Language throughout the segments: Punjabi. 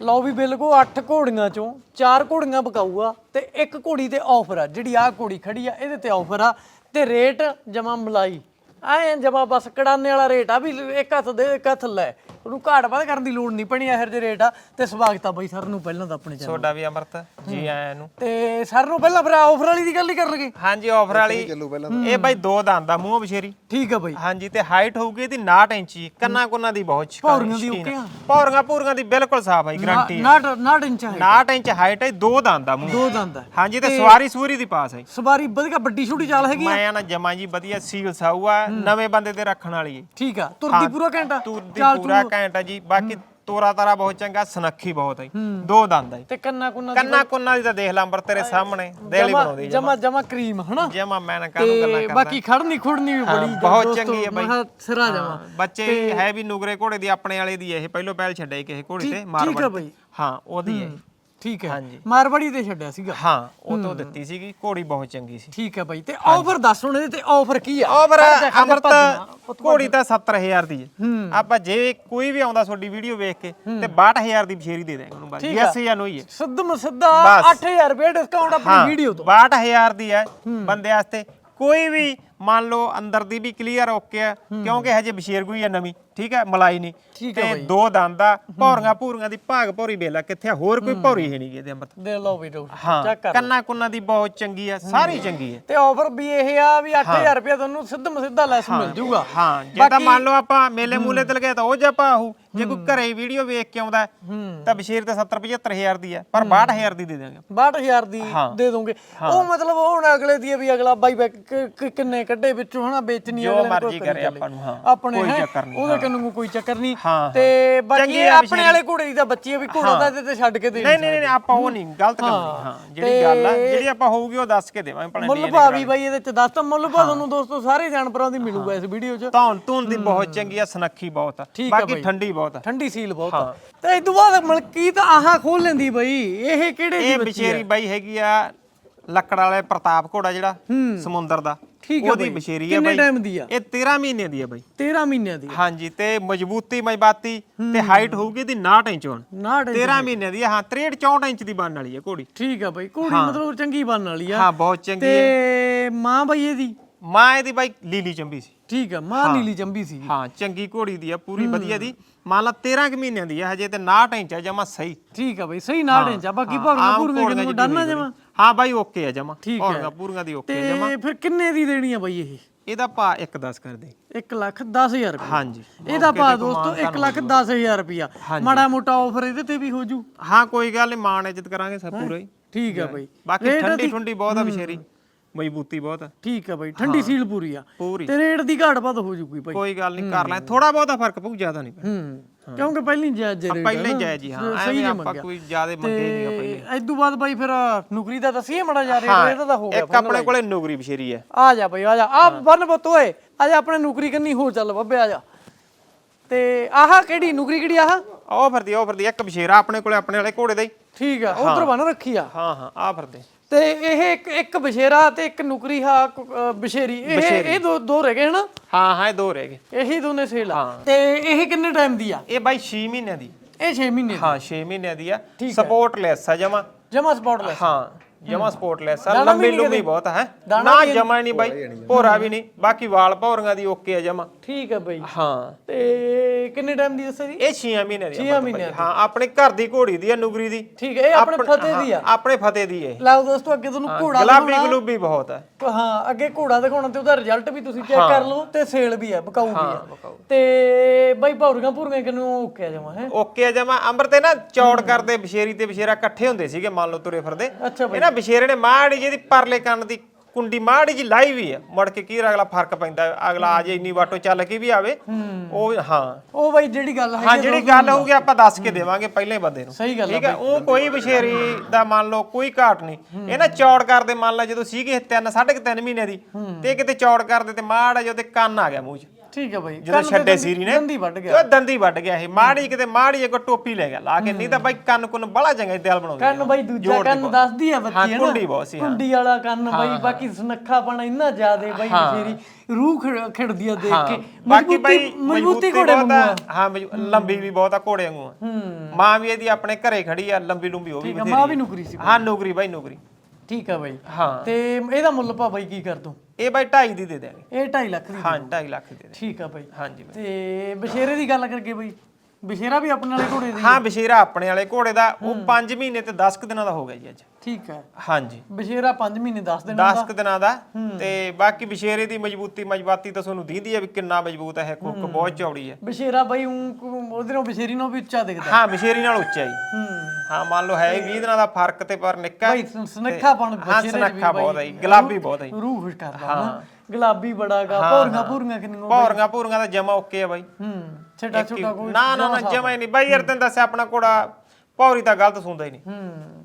ਲਓ ਵੀ ਬਿਲਕੁਲ 8 ਘੋੜੀਆਂ ਚੋਂ 4 ਘੋੜੀਆਂ ਬਕਾਊਆ ਤੇ ਇੱਕ ਘੋੜੀ ਤੇ ਆਫਰ ਆ। ਜਿਹੜੀ ਆਹ ਘੋੜੀ ਖੜੀ ਆ, ਇਹਦੇ ਤੇ ਆਫਰ ਆ। ਤੇ ਰੇਟ ਜਮਾ ਮਲਾਈ। ਐ ਜਮਾ ਬਸ ਕੜਾਨੇ ਵਾਲਾ ਰੇਟ ਆ ਵੀ ਇੱਕ ਹੱਥ ਦੇ, ਇੱਕ ਹੱਥ ਲੈ। ਉਹਨੂੰ ਘਾਟ ਵੱਧ ਕਰਨ ਦੀ ਲੋੜ ਨਹੀਂ ਪਣੀ ਇਹੋ ਜਿਹੇ ਰੇਟ ਆ। ਤੇ ਸਵਾਗਤ ਆ ਬਾਈ ਸਰ ਨੂੰ ਪਹਿਲਾਂ ਤਾਂ ਆਪਣੇ ਚੈਨਲ ਤੁਹਾਡਾ ਵੀ ਅਮਰਤ ਜੀ ਆਇਆਂ ਨੂੰ। ਤੇ ਸਰ ਨੂੰ ਪਹਿਲਾਂ ਫਿਰ ਆਫਰ ਵਾਲੀ ਦੀ ਗੱਲ ਹੀ ਕਰ ਲਗੇ ਹਾਂਜੀ ਆਫਰ ਵਾਲੀ। ਇਹ ਬਾਈ ਦੋ ਦੰਦ ਦਾ ਮੂੰਹ ਬਸ਼ੇਰੀ ਠੀਕ ਆ ਬਾਈ। ਹਾਂਜੀ ਤੇ ਹਾਈਟ ਹੋਊਗੀ ਇਹਦੀ 69 ਇੰਚੀ ਕੰਨਾ ਕੁੰਨਾ ਦੀ ਬਹੁਤ ਸ਼ਕੀਨ ਭੌਰੀਆਂ ਦੀ ਓਕੇ ਆ? ਪੌਰੀਆਂ ਪੂਰੀਆਂ ਦੀ ਬਿਲਕੁਲ ਸਾਫ਼ ਹੈ ਗਰੰਟੀ ਹੈ ਨਾਟ ਨਾਟ ਇੰਚ ਹੈ 69 ਇੰਚ ਹਾਈਟ ਹੈ ਦੋ ਦੰਦ ਦਾ ਮੂੰਹ। ਦੋ ਦੰਦ ਹੈ ਹਾਂਜੀ ਤੇ ਸਵਾਰੀ ਸੂਰੀ ਦੀ ਪਾਸ ਹੈ ਸਵਾਰੀ ਵਧੀਆ ਵੱਡੀ ਛੋਟੀ ਚਾਲ ਹੈਗੀ ਆ। ਮੈਂ ਨਾ ਜਮਾ ਜੀ ਵਧੀਆ ਸੀਲ ਸਾਊ ਆ ਨਵੇਂ ਬੰਦੇ ਤੇ ਰੱਖਣ ਵਾਲੀ ਹੈ ਠੀਕ ਆ ਤੁਰਦੀ ਪੂਰਾ ਘੰਟਾ ਤੁਰਦੀ ਪੂਰਾ ਘੈਂਟ ਹੈ ਜੀ। ਬਾਕੀ ਤੋਰਾ ਤਾਰਾ ਬਹੁਤ ਚੰਗਾ ਸੁਨੱਖੀ ਬਹੁਤ ਹੈ। ਦੋ ਦੰਦ ਹੈ ਤੇ ਕੰਨਾ ਕੁੰਨਾ ਕੰਨਾ ਕੁੰਨਾ ਦੀ ਤਾਂ ਦੇਖ ਲਾਂ ਅੰਬਰ ਤੇਰੇ ਸਾਹਮਣੇ। ਦੇਲੀ ਬਣਾਉਂਦੀ ਜਮਾ ਜਮਾ। ਕਰੀਮ ਹਨਾ? ਜਮਾ ਮੈਂ ਨਾ ਕਾਹਨੂੰ ਗੱਲਾਂ ਕਰਦਾ। ਬਾਕੀ ਖੜਨੀ ਖੁੜਨੀ ਵੀ ਬੜੀ ਬਹੁਤ ਚੰਗੀ ਹੈ ਬਾਈ। ਸਿਰਾ ਜਮਾ। ਬੱਚੇ ਹੈ ਵੀ ਨੂਗਰੇ ਘੋੜੇ ਦੀ ਆਪਣੇ ਵਾਲੇ ਦੀ ਇਹ। ਪਹਿਲੋਂ ਪਹਿਲ ਛੱਡੇ ਕਿਸੇ ਘੋੜੇ ਤੇ ਠੀਕ ਆ ਮਾਰਵਾੜੀ ਬਾਈ। ਹਾਂ ਉਹਦੀ ਹੈ। ਠੀਕ ਹੈ। ਹਾਂਜੀ। ਮਾਰਵਾੜੀ ਤੇ ਛੱਡਿਆ ਸੀਗਾ। ਹਾਂ ਉਹ ਤੋਂ ਦਿੱਤੀ ਸੀਗੀ ਘੋੜੀ ਬਹੁਤ ਚੰਗੀ ਸੀ। ਠੀਕ ਹੈ ਬਾਈ ਤੇ ਆਫਰ ਦੱਸ ਹੁਣ ਇਹਦੇ ਤੇ ਆਫਰ ਕੀ ਆ? ਓਵਰ ਅਮਰਤ। ਘੋੜੀ ਤਾਂ 70000 ਦੀ ਹੈ। ਆਪਾਂ ਜੇ ਕੋਈ ਵੀ ਆਉਂਦਾ ਤੁਹਾਡੀ ਵੀਡੀਓ ਵੇਖ ਕੇ ਤੇ 62000 ਦੀ ਬਸ਼ੇਰੀ ਦੇ ਦੇਵਾਂਗੇ ਉਹਨੂੰ ਬਾਈ। ਠੀਕ ਆ। ਯੈਸ ਜਾਂ ਨੋ ਹੀ ਹੈ। ਸਿੱਧਮ ਸਿੱਧਾ ਬਸ। 8000 ਰੁਪਏ ਡਿਸਕਾਊਂਟ ਆਪਣੀ ਵੀਡੀਓ ਤੋਂ। 62000 ਦੀ ਹੈ ਬੰਦੇ ਵਾਸਤੇ। ਕੋਈ ਵੀ ਮੰਨ ਲਓ ਅੰਦਰ ਦੀ ਵੀ ਕਲੀਅਰ ਓਕੇ ਆ ਕਿਉਂਕਿ ਹਜੇ ਬਸ਼ੇਰਗੂਈ ਆ ਨਵੀਂ। ਠੀਕ ਹੈ ਮਲਾਈ ਨਹੀਂ। ਤੇ ਦੋ ਦੰਦ ਆ ਭੌਰੀਆਂ ਭੂਰੀਆਂ ਦੀ ਭਾਗ ਭੌਰੀ ਵੇਲਾ ਕਿੱਥੇ ਆ? ਹੋਰ ਕੋਈ ਭੌਰੀ ਹੈ ਨਹੀਂ ਇਹਦੇ ਅੰਮ੍ਰਿਤ ਦੇ ਲਓ ਵੀ ਦੋ ਹਾਂ ਚੈੱਕ ਕਰ ਕੰਨਾ ਕੁੰਨਾ ਦੀ ਬਹੁਤ ਚੰਗੀ ਆ ਸਾਰੀ ਚੰਗੀ ਹੈ ਤੇ ਆਫਰ ਵੀ ਇਹ ਆ ਵੀ 8000 ਰੁਪਏ ਤੁਹਾਨੂੰ ਸਿੱਧਾ ਲੈਸ ਮਿਲ ਜਾਊਗਾ। ਹਾਂ ਜੇ ਤਾਂ ਮੰਨ ਲਓ ਆਪਾਂ ਮੇਲੇ ਮੂਲੇ ਤੇ ਲਗੇ ਤਾਂ ਉਹ ਜਾ ਪਾਹੂ ਜੇ ਕੋਈ ਘਰੇ ਵੀਡੀਓ ਵੇਖ ਕੇ ਆਉਂਦਾ ਤਾਂ ਬਸ਼ੇਰ ਤਾਂ 70 75000 ਦੀ ਹੈ। ਪਰ 62000 ਦੀ ਦੇ ਦਾਂਗੇ 62000 ਦੀ ਦੇ ਦੋਗੇ ਉਹ ਮਤਲਬ ਹੁਣ ਅਗਲੇ ਦੀ ਹੈ ਵੀ ਅਗਲਾ ਬਾਈ ਬੈਕ ਕਿੰਨੇ ਕੱਢੇ ਵਿੱਚੋਂ ਹਨਾ ਵੇਚਣੀ ਜੋ ਅਗਲੇ ਨੇ ਮਰਜ਼ੀ ਕੋਈ ਕਰੇ ਚੱਲੇ। ਆਪਾਂ ਨੂੰ, ਹਾਂ। ਆਪਣੇ ਕੋਈ ਹੈਂ, ਚੱਕਰ ਨਹੀਂ, ਉਹਦੇ ਕੰਨੂ ਕੋਈ ਚੱਕਰ ਨਹੀਂ। ਹਾਂ, ਤੇ ਬਾਕੀ ਚੰਗੀ ਆ ਆਪਣੇ ਵਾਲੇ ਘੋੜੇ ਦੀ ਤਾਂ ਬੱਚੀ ਵੀ ਘੋੜਾ ਦਾ ਇਹਦੇ ਤੇ ਛੱਡ ਕੇ ਦੇ ਨਹੀਂ ਨਹੀਂ ਨਹੀਂ ਆਪਾਂ ਉਹ ਨਹੀਂ ਗਲਤ ਕਰਨੀ ਹਾਂ। ਜਿਹੜੀ ਗੱਲ ਆ ਜਿਹੜੀ ਆਪਾਂ ਹੋਊਗੀ ਉਹ ਦੱਸ ਕੇ ਦੇਵਾਂਗੇ ਭਲੇ ਮੁੱਲ ਭਾਅ ਵੀ ਬਾਈ ਇਹਦੇ ਚ ਦੱਸ ਤਾਂ ਮੁੱਲ ਭਾਅ ਤੁਹਾਨੂੰ ਦੋਸਤੋ ਸਾਰੇ ਜਾਨਵਰਾਂ ਦੀ ਮਿਲੂਗਾ ਇਸ ਵੀਡੀਓ 'ਚ। ਧੌਣ ਧੂਣ ਦੀ ਬਹੁਤ ਚੰਗੀ ਆ ਸੁਨੱਖੀ ਬਹੁਤ ਆ। ਠੀਕ ਆ ਬਾਕੀ। ਠੰਡੀ ਬਹੁਤ ਆ। ਠੰਡੀ ਸੀਲ ਬਹੁਤ ਆ। ਤੇ ਇਸ ਤੋਂ ਬਾਅਦ ਮਲਕੀ ਤਾਂ ਆਹਾ ਖੋਲ ਲੈਂਦੀ ਬਈ। ਇਹ ਕਿਹੜੇ ਦੀ ਇਹ ਬੱਚੀ ਬਸ਼ੇਰੀ ਬਾਈ ਹੈਗੀ ਆ ਲੱਕੜ ਵਾਲੇ ਪ੍ਰਤਾਪ ਘੋੜਾ ਜਿਹੜਾ ਸਮੁੰਦਰ ਦਾ। ਠੀਕ ਆ ਉਹਦੀ ਬਾਈ। ਬਸ਼ੇਰੀ ਆ ਕਿੰਨੇ ਬਾਈ? ਟਾਈਮ ਦੀ ਆ? ਇਹ 13 ਮਹੀਨੇ ਦੀ ਆ ਬਾਈ। 13 ਮਹੀਨਿਆਂ ਦੀ ਹਾਂਜੀ ਤੇ ਮਜ਼ਬੂਤੀ ਮਜ਼ਬਾਤੀ ਤੇ ਹਾਈਟ ਹੋਊਗੀ ਇਹਦੀ 69 ਇੰਚ ਹੁਣ। 69 13 ਮਹੀਨੇ ਦੀ। ਹਾਂ 63 64 ਇੰਚ ਦੀ ਬਣਨ ਵਾਲੀ ਹੈ ਘੋੜੀ। ਠੀਕ ਆ ਬਾਈ ਘੋੜੀ ਮਤਲਬ ਚੰਗੀ ਬਣਨ ਵਾਲੀ ਆ। ਹਾਂ ਬਹੁਤ ਚੰਗੀ ਤੇ ਹੈ ਮਾਂ ਬਈ ਇਹਦੀ? ਮਾਂ ਇਹਦੀ ਬਾਈ ਲੀਲੀ ਚੰਬੀ ਸੀ। ਠੀਕ ਆ ਮਾਂ ਨੀਲੀ ਚੰਬੀ ਸੀ। ਹਾਂ ਚੰਗੀ ਘੋੜੀ ਦੀ ਆ ਪੂਰੀ ਵਧੀਆ ਦੀ। ਮੰਨ ਲਾ 13 ਕੁ ਮਹੀਨਿਆਂ ਦੀ ਆ ਹਜੇ ਤੇ 69 ਇੰਚ ਜਮਾ ਸਹੀ। ਠੀਕ ਆ ਬਾਈ ਸਹੀ ਨਾੜ ਇੰਚ ਆ ਬਾਕੀ ਭਾਗਾਂ ਪੂਰੀਆਂ ਡਾਨਾ ਢੀਲੀ ਜਮਾ? ਹਾਂ ਬਾਈ ਓਕੇ ਆ ਜਮਾ। ਠੀਕ ਹੈ। ਪੂਰੀਆਂ ਪੂਰੀਆਂ ਦੀ ਓਕੇ ਤੇ ਜਮਾ। ਫਿਰ ਕਿੰਨੇ ਦੀ ਦੇਣੀ ਆ ਬਾਈ ਇਹ? ਇਹਦਾ ਭਾ ਇੱਕ 10 ਕਰ ਦੇ। 1 ਲੱਖ 10000 ਰੁਪਏ ਹਾਂਜੀ। ਇਹਦਾ ਭਾ ਦੋਸਤੋ 1 ਲੱਖ 10000 ਰੁਪਿਆ ਮਾੜਾ ਮੋਟਾ ਆਫਰ ਇਹਦੇ ਤੇ ਵੀ ਹੋ ਜੂ। ਹਾਂ ਕੋਈ ਗੱਲ ਨਹੀਂ ਮਾਣ ਇੱਜ਼ਤ ਕਰਾਂਗੇ ਸਭ ਪੂਰਾ। ਹੀ ਠੀਕ ਆ ਬਾਈ। ਬਾਕੀ ਠੰਡੀ ਠੰਡੀ ਬਹੁਤ ਆ ਬਸ਼ੇਰੀ ਮਜ਼ਬੂਤੀ ਬਹੁਤ ਆ। ਠੀਕ ਆ ਬਾਈ ਠੰਡੀ ਸੀਲ ਪੂਰੀ ਆ। ਪੂਰੀ। ਤੇ ਰੇਟ ਦੀ ਘਾਟ ਵੱਧ ਹੋ ਜੂਗੀ ਬਾਈ। ਕੋਈ ਗੱਲ ਨਹੀਂ ਕਰ ਲੈ। ਥੋੜਾ ਬਹੁਤਾ ਫ਼ਰਕ ਪਊ ਜ਼ਿਆਦਾ ਨਹੀਂ ਹੂੰ। ਕਿਉਂਕਿ ਪਹਿਲੀ ਜਾਇਜ਼ ਰੇਟ ਪਹਿਲਾਂ ਹੀ ਜਾਇਜ਼ ਜੀ ਹਾਂ। ਐਵੇਂ ਆਪਾਂ ਕੋਈ ਜ਼ਿਆਦਾ ਮੰਗੇ ਨਹੀਂ ਪਹਿਲੇ। ਇਸ ਤੋਂ ਬਾਅਦ ਬਾਈ ਫਿਰ ਨੌਕਰੀ ਦਾ ਦਸੀਏ ਮੜਾ ਜਾ ਰੇਟ ਇਹਦਾ ਤਾਂ ਹੋ ਗਿਆ ਇੱਕ ਆਪਣੇ ਕੋਲੇ ਨੌਕਰੀ ਬਸ਼ੇਰੀ ਹੈ ਆ ਜਾ ਬਈ ਆ ਜਾ। ਆ ਬੰਨ ਬਤ ਓਏ। ਆ ਜਾ ਆਪਣੇ ਨੌਕਰੀ ਕੰਨੀ ਹੋ ਚੱਲ ਬੱਬੇ ਆ ਜਾ। ਤੇ ਆਹ ਕਿਹੜੀ ਨੌਕਰੀ ਕਿਹੜੀ ਆਹ? ਉਹ ਫਿਰਦੀ ਉਹ ਫਿਰਦੀ ਇੱਕ ਬਸ਼ੇਰਾ ਆਪਣੇ ਕੋਲੇ ਆਪਣੇ ਵਾਲੇ ਘੋੜੇ ਦਾ ਹੀ। ਠੀਕ ਆ ਉਧਰ ਬੰਨ ਰੱਖੀ ਆ। ਹਾਂ ਹਾਂ ਆ ਫਿਰਦੇ ਤੇ ਇਹ ਇੱਕ ਇੱਕ ਬਸ਼ੇਰਾ ਤੇ ਇੱਕ ਨੌਕਰੀ ਹਾ ਬਸ਼ੇਰੀ ਇਹ ਇਹ ਦੋ ਦੋ ਰਹਿ ਗਏ ਹਨਾ? ਹਾਂ ਹਾਂ ਇਹ ਦੋ ਰਹਿ ਗਏ। ਇਹੀ ਦੋਨੇ ਸੇਲ ਆ। ਤੇ ਇਹ ਕਿੰਨੇ ਟਾਈਮ ਦੀ ਆ? ਇਹ ਬਾਈ 6 ਮਹੀਨਿਆਂ ਦੀ। ਇਹ 6 ਮਹੀਨੇ ਦੀ। ਹਾਂ 6 ਮਹੀਨਿਆਂ ਦੀ ਆ। ਸਪੋਰਟ ਲੈਸ ਆ ਜਮਾ। ਜਮਾ ਸਪੌਟਲੈਸ ਹਾਂ ਜਮਾ ਸਪੋਰਟ ਲੈਸ ਆ। ਨਹੀਂ ਲੰਮੀ ਬਹੁਤ ਹੈ। ਨਾ ਜਮਾ ਨਹੀਂ ਬਾਈ ਭੋਰਾ ਵੀ ਨਹੀਂ। ਬਾਕੀ ਵਾਲ ਭੌਰੀਆਂ ਦੀ ਓਕੇ ਆ ਜਮਾ। ਠੀਕ ਆ ਬਈ। ਹਾਂ। ਤੇ ਕਿੰਨੇ ਟਾਈਮ ਦੀ ਦੱਸਿਆ ਜੀ? ਇਹ 6 ਮਹੀਨਿਆਂ ਦੀ ਛੇਆਂ ਮਹੀਨਿਆਂ ਬਾਈ। ਹਾਂ ਆਪਣੇ ਘਰ ਦੀ ਘੋੜੀ ਦੀ ਆ ਨੁਗਰੀ ਦੀ। ਠੀਕ ਹੈ ਇਹ ਆਪਣੇ ਫਤਿਹ ਦੀ ਆ। ਆਪਣੇ ਫਤਿਹ ਦੀ ਇਹ ਲਓ ਦੋਸਤੋ ਅੱਗੇ ਤੁਹਾਨੂੰ ਘੋੜਾ ਗੁਲਾਬੀ ਗਲੂਬੀ ਬਹੁਤ ਹੈ ਹਾਂ ਅੱਗੇ ਘੋੜਾ ਦਿਖਾਉਣਾ ਤੇ ਉਹਦਾ ਰਿਜ਼ਲਟ ਵੀ ਤੁਸੀਂ ਚੈੱਕ ਕਰ ਲਓ ਤੇ ਸੇਲ ਵੀ ਆ ਬਕਾਊ ਵੀ ਆ। ਤੇ ਬਾਈ ਭੌਰੀਆਂ ਭੂਰੀਆਂ ਕਿਨੂੰ ਓਕੇ ਆ ਜਮਾ ਹੈ? ਓਕੇ ਆ ਜਮਾ। ਅੰਬਰ ਤੇ ਨਾ ਚੌੜ ਕਰਦੇ ਬਸ਼ੇਰੀ ਤੇ ਬਸ਼ੇਰਾ ਇਕੱਠੇ ਹੁੰਦੇ ਸੀਗੇ ਮੰਨ ਲਓ ਤੁਰੇ ਫਿਰਦੇ। ਅੱਛਾ ਬਈ। ਇਹਨਾਂ ਬਸ਼ੇਰੇ ਨੇ ਮਾੜੀ ਜਿਹੀ ਪਰਲੇ ਕੰਨ ਦੀ ਕੁੰਡੀ ਮਾੜੀ ਜੀ ਲਾਈ ਵੀ ਆ ਮੁੜ ਕੇ ਕੀ ਅਗਲਾ ਫ਼ਰਕ ਪੈਂਦਾ ਅਗਲਾ ਆ ਜੇ ਇੰਨੀ ਵਾਟੋ ਚੱਲ ਕੇ ਵੀ ਆਵੇ ਉਹ ਹਾਂ। ਉਹ ਬਾਈ ਜਿਹੜੀ ਗੱਲ ਹੈ ਹਾਂ ਜਿਹੜੀ ਗੱਲ ਹੋਊਗੀ ਆਪਾਂ ਦੱਸ ਕੇ ਦੇਵਾਂਗੇ ਪਹਿਲੇ ਬੰਦੇ ਨੂੰ। ਸਹੀ ਗੱਲ ਠੀਕ ਹੈ ਉਹ ਕੋਈ ਬਸ਼ੇਰੀ ਦਾ ਮੰਨ ਲਓ ਕੋਈ ਘਾਟ ਨਹੀਂ। ਇਹ ਨਾ ਚੌੜ ਕਰਦੇ ਮੰਨ ਲਾ ਜਦੋਂ ਸੀਗੇ 3 3.5 ਮਹੀਨੇ ਦੀ ਤੇ ਕਿਤੇ ਚੌੜ ਕਰਦੇ ਤੇ ਮਾੜਾ ਜਿਹਾ ਉਹਦੇ ਕੰਨ ਆ ਗਿਆ ਮੂੰਹ 'ਚ। ਠੀਕ ਹੈ ਬਾਈ। ਜਦੋਂ ਛੱਡੇ ਸੀਰੀ ਨੇ ਦੰਦੀ ਵੱਢ ਗਿਆ। ਉਹ ਦੰਦੀ ਵੱਢ ਗਿਆ ਇਹ ਮਾੜੀ ਕਿਤੇ ਮਾੜੀ ਇੱਕ ਟੋਪੀ ਲੈ ਗਿਆ ਲਾ ਕੇ ਨਹੀਂ ਤਾਂ ਬਾਈ ਕੰਨ ਕੁੰਨ ਬੜਾ ਚੰਗਾ ਦਿਲ ਬਣਾਉਂਦੇ ਕੰਨ ਬਾਈ ਦੂਜਾ ਕੰਨ ਦੱਸਦੀ ਆ ਬੱਚੀ ਹੈ ਨਾ। ਕੁੰਡੀ ਬਹੁਤ ਸੀ, ਹਾਂ। ਕੁੰਡੀ ਵਾਲਾ ਕੰਨ ਬਾਈ ਬਾਕੀ ਸੁਨੱਖਾਪਣ ਇੰਨਾ ਜ਼ਿਆਦੇ ਬਾਈ ਬਥੇਰੀ। ਰੂਹ ਖਿੜ- ਖਿੜਦੀ ਆ ਦੇਖ ਕੇ। ਬਾਕੀ ਬਾਈ ਮਜ਼ਬੂਤੀ ਘੋੜੇ ਆ। ਹਾਂ ਲੰਬੀ ਵੀ ਬਹੁਤ ਆ ਘੋੜੇ ਵਾਂਗੂ ਮਾਂ ਵੀ ਇਹਦੀ ਆਪਣੇ ਘਰੇ ਖੜੀ ਆ ਲੰਬੀ ਲੰਬੀ ਉਹ ਵੀ ਬਥੇਰੀ ਮਾਂ ਵੀ ਨੌਕਰੀ ਸੀ। ਹਾਂ ਨੌਕਰੀ ਬਾਈ ਨੌਕਰੀ। ਠੀਕ ਆ ਬਾਈ। ਹਾਂ। ਤੇ ਇਹਦਾ ਮੁੱਲ ਭਾ ਬਾਈ ਕੀ ਕਰ ਦੋ ਇਹ ਬਾਈ 2.5 ਦੀ ਦੇ ਦੇਣਗੇ ਇਹ 2.5 ਲੱਖ ਦੀ। ਹਾਂ 2.5 ਲੱਖ ਦੀ ਦੇ ਦੇ ਠੀਕ ਆ ਬਾਈ। ਹਾਂਜੀ ਬਾਈ। ਤੇ ਬਸ਼ੇਰੇ ਦੀ ਗੱਲ ਕਰਕੇ ਬਾਈ। ਬਸ਼ੇਰਾ ਵੀ ਆਪਣੇ ਵਾਲੇ ਘੋੜੇ ਦੀ ਹਾਂ ਬਸ਼ੀਰਾ ਆਪਣੇ ਵਾਲੇ ਘੋੜੇ ਦਾ। ਉਹ 5 ਮਹੀਨੇ ਤੇ 10 ਕੁ ਦਿਨਾਂ ਦਾ ਹੋ ਗਿਆ ਜੀ ਅੱਜ। ਠੀਕ ਹੈ। ਹਾਂਜੀ। ਬਸ਼ੇਰਾ 5 ਮਹੀਨੇ 10 ਦਿਨ 10 ਕੁ ਦਿਨਾਂ ਦਾ। ਤੇ ਬਾਕੀ ਬਸ਼ੇਰੇ ਦੀ ਮਜ਼ਬੂਤੀ ਮਜਬਾਤੀ ਤਾਂ ਤੁਹਾਨੂੰ ਦੀਦੀ ਆ ਵੀ ਕਿੰਨਾ ਮਜ਼ਬੂਤ ਹੈ ਖੁੱਕ ਬਹੁਤ ਚੌੜੀ ਹੈ ਬਸ਼ੇਰਾ ਬਾਈ ਨਾਲ ਬਸ਼ੇਰੀ ਨੂੰ ਵੀ ਉੱਚਾ ਦਿਖਦਾ। ਹਾਂ ਬਸ਼ੇਰੀ ਨਾਲ ਉੱਚਾ ਹੂੰ। ਹਾਂ ਮੰਨ ਲਓ ਹੈ 20 ਦਿਨਾਂ ਦਾ ਫ਼ਰਕ ਤੇ ਪਰ ਨਿੱਕਾ। ਬਾਈ ਸੁਨੱਖਾਪਣ ਹਾਂ ਬਸ਼ੇਰੇ ਵੀ ਸੁਨੱਖਾ ਬਹੁਤ ਹੈ ਗੁਲਾਬੀ ਬਹੁਤ ਹੈ। ਰੂਹ ਖੁਸ਼ ਕਰਦਾ ਨਾ ਗੁਲਾਬੀ ਬੜਾਗਾ ਭੌਰੀਆਂ ਭੌਰੀਆਂ ਕਿੰਨੀਆਂ ਭੌਰੀਆਂ ਭੂਰੀਆਂ ਦਾ ਜਮਾ ਓਕੇ ਆ ਬਾਈ। ਹੂੰ। ਛੋਟਾ ਛੋਟਾ ਕੋਈ ਨਾ ਨਾ ਜਮਾ ਹੀ ਨਹੀਂ। ਬਾਈ ਯਾਰ ਤੈਨੂੰ ਦੱਸਿਆ ਆਪਣਾ ਘੋੜਾ ਭੌਰੀ ਤਾਂ ਗਲਤ ਸੁਣਦਾ ਹੀ ਨਹੀਂ। ਹੂੰ।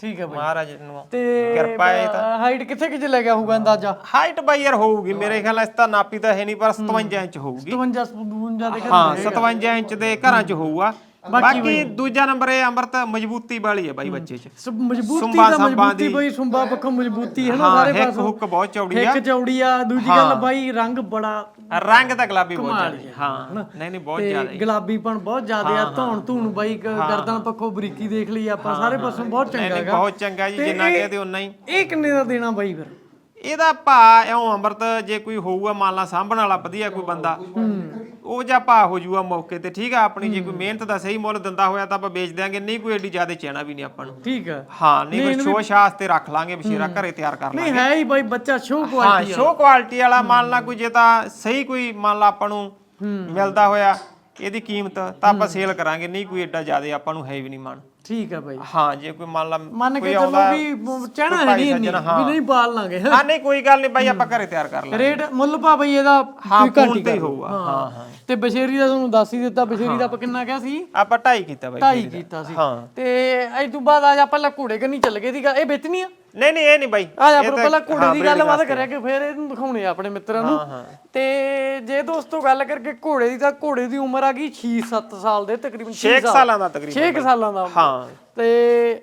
ਠੀਕ ਹੈ ਬਾਈ। ਮਹਾਰਾਜ ਨੂੰ ਤੇ ਕਿਰਪਾ ਹੈ ਤਾਂ। ਹਾਈਟ ਕਿੱਥੇ ਕਿੱਥੇ ਲੈ ਗਿਆ ਹੋਊਗਾ ਅੰਦਾਜ਼ਾ? ਹਾਈਟ ਬਾਈ ਯਾਰ ਹੋਊਗੀ ਮੇਰੇ ਖਿਆਲ ਇਸ ਤਾਂ ਨਾਪੀ ਤਾਂ ਹੈ ਨਹੀਂ ਪਰ 57 ਇੰਚ ਹੋਊਗੀ। 52 52 ਦੇ ਹਾਂ 57 ਇੰਚ ਦੇ ਘਰਾਂ 'ਚ ਹੋਊਗਾ। ਬਾਕੀ ਦੂਜਾ ਨੰਬਰ ਇਹ ਅੰਮ੍ਰਿਤ ਮਜ਼ਬੂਤੀ ਵਾਲੀ ਹੈ ਬਾਈ ਬੱਚੇ 'ਚ। ਮਜ਼ਬੂਤੀ ਦਾ ਮਜ਼ਬੂਤੀ। ਬਾਈ ਸੁੰਬਾ ਪੱਖੋਂ ਮਜ਼ਬੂਤੀ ਹੈ ਨਾ ਸਾਰੇ ਪਾਸੋਂ। ਹੁੱਕ ਬਹੁਤ ਚੌੜੀ ਆ। ਇੱਕ ਚੌੜੀ ਆ। ਦੂਜੀ ਗੱਲ ਬਾਈ ਰੰਗ ਬੜਾ ਰੰਗ ਤਾਂ ਗੁਲਾਬੀ ਬਹੁਤ ਜ਼ਿਆਦਾ ਹਾਂ। ਨਹੀਂ ਨਹੀਂ ਬਹੁਤ ਜ਼ਿਆਦਾ ਤੇ ਗੁਲਾਬੀਪਣ ਬਹੁਤ ਜ਼ਿਆਦਾ ਆ ਧੌਣ ਧੂਣ ਬਾਈ ਗ- ਗਰਦਨ ਪੱਖੋਂ ਬਰੀਕੀ ਦੇਖ ਲਈ ਆਪਾਂ ਸਾਰੇ ਪਾਸੋਂ ਬਹੁਤ ਚੰਗਾ ਨਹੀਂ ਹੈਗਾ ਬਹੁਤ ਚੰਗਾ ਜੀ ਤੇ ਜਿੰਨਾ ਇਹ- ਕਹਦੇ ਉਨਾ ਹੀ। ਇਹ ਕਿੰਨੇ ਦਾ ਦੇਣਾ ਬਾਈ ਫਿਰ? ਇਹਦਾ ਭਾ ਇਉਂ ਅੰਮ੍ਰਿਤ ਜੇ ਕੋਈ ਹੋਊਗਾ ਮੰਨ ਲਾ ਸਾਂਭਣ ਵਾਲਾ ਵਧੀਆ ਕੋਈ ਬੰਦਾ ਉਹ ਜਾਂ ਭਾ ਹੋ ਜੂਗਾ ਮੌਕੇ ਤੇ ਠੀਕ ਆ ਆਪਣੀ ਜੇ ਕੋਈ ਮਿਹਨਤ ਦਾ ਸਹੀ ਮੁੱਲ ਦਿੰਦਾ ਹੋਇਆ ਤਾਂ ਆਪਾਂ ਵੇਚ ਦਿਆਂਗੇ ਨਹੀਂ ਕੋਈ ਏਡੀ ਜ਼ਿਆਦਾ ਚੈਣਾ ਵੀ ਨਹੀਂ ਆਪਾਂ ਨੂੰ। ਠੀਕ ਹੈ ਹਾਂ ਨਹੀਂ ਕੋਈ ਸ਼ੋਅ ਸ਼ਾਸ ਤੇ ਰੱਖ ਲਾਂਗੇ ਬਸ਼ੀਰਾ ਘਰੇ ਤਿਆਰ ਕਰ ਲਾਂਗੇ। ਨਹੀਂ ਹੈ ਹੀ ਬਾਈ ਬੱਚਾ ਸ਼ੋਅ ਹਾਂ ਕੁਆਲਿਟੀ ਸ਼ੋਅ ਕੁਆਲਿਟੀ ਵਾਲਾ ਮੰਨ ਲਾ ਕੋਈ ਜੇ ਤਾਂ ਸਹੀ ਕੋਈ ਮੰਨ ਲਾ ਆਪਾਂ ਨੂੰ ਮਿਲਦਾ ਹੋਇਆ ਇਹਦੀ ਕੀਮਤ ਤਾਂ ਆਪਾਂ ਸੇਲ ਕਰਾਂਗੇ ਨਹੀਂ ਕੋਈ ਏਡਾ ਜ਼ਿਆਦਾ ਆਪਾਂ ਨੂੰ ਹੈ ਵੀ ਨਹੀਂ ਮਨ ਠੀਕ ਹੈ ਬਾਈ। ਹਾਂ ਜੇ ਕੋਈ ਮੰਨ ਲਾ ਮੰਨ ਕੇ ਚੱਲੋ ਵੀ ਭਾਈ ਨਹੀਂ ਇੰਨੀ। ਵੀ ਨਹੀਂ ਪਾਲ ਲਾਂਗੇ। ਹਾਂ ਨਹੀਂ ਕੋਈ ਗੱਲ ਨਹੀਂ ਬਾਈ ਆਪਾਂ ਘਰੇ ਤਿਆਰ ਕਰ ਲਾਂਗੇ। ਰੇਟ ਮੁੱਲ ਪਾ ਬਈ ਇਹਦਾ ਹਾਂ ਫੋਨ ਤੇ। ਹੋਊਗਾ। ਹਾਂ ਹਾਂ। ਤੇ ਬਸ਼ੇਰੀ ਦਾ ਤੁਹਾਨੂੰ ਦੱਸ ਹੀ ਦਿੱਤਾ ਬਸ਼ੇਰੀ ਦਾ ਆਪਾਂ ਕਿੰਨਾ ਕਿਹਾ ਸੀ? ਆਪਾਂ ਢਾਈ ਕੀਤਾ ਬਾਈ ਢਾਈ ਕੀਤਾ ਸੀ। ਹਾਂ। ਤੇ ਅੱਜ ਤੋਂ ਬਾਅਦ ਆ ਜਾ ਪਹਿਲਾਂ ਘੋੜੇ ਕੰਨੀ ਚੱਲ ਗਏ ਦੀ ਗੱਲ ਇਹ ਵੇਚਣੀ ਆ? ਨਹੀਂ ਨਹੀਂ ਇਹ ਨਹੀਂ ਬਾਈ। ਆ ਇਹ ਤਾਂ- ਪਹਿਲਾਂ ਘੋੜੇ ਦੀ ਗੱਲਬਾਤ। ਕਰਿਆ ਕਿ ਫਿਰ ਇਹਨੂੰ ਦਿਖਾਉਣੇ ਆ ਆਪਣੇ ਮਿੱਤਰਾਂ ਨੂੰ। ਤੇ ਜੇ ਦੋਸਤੋ ਗੱਲ ਕਰਕੇ ਘੋੜੇ ਦੀ ਤਾਂ ਘੋੜੇ ਦੀ ਉਮਰ ਆ ਗਈ 6-7 ਸਾਲ ਦੇ ਤਕਰੀਬਨ ਛੇ ਕੁ ਸਾਲਾਂ। ਦਾ ਤਕਰੀਬਨ 6 ਸਾਲਾਂ ਦਾ। ਹਾਂ। ਤੇ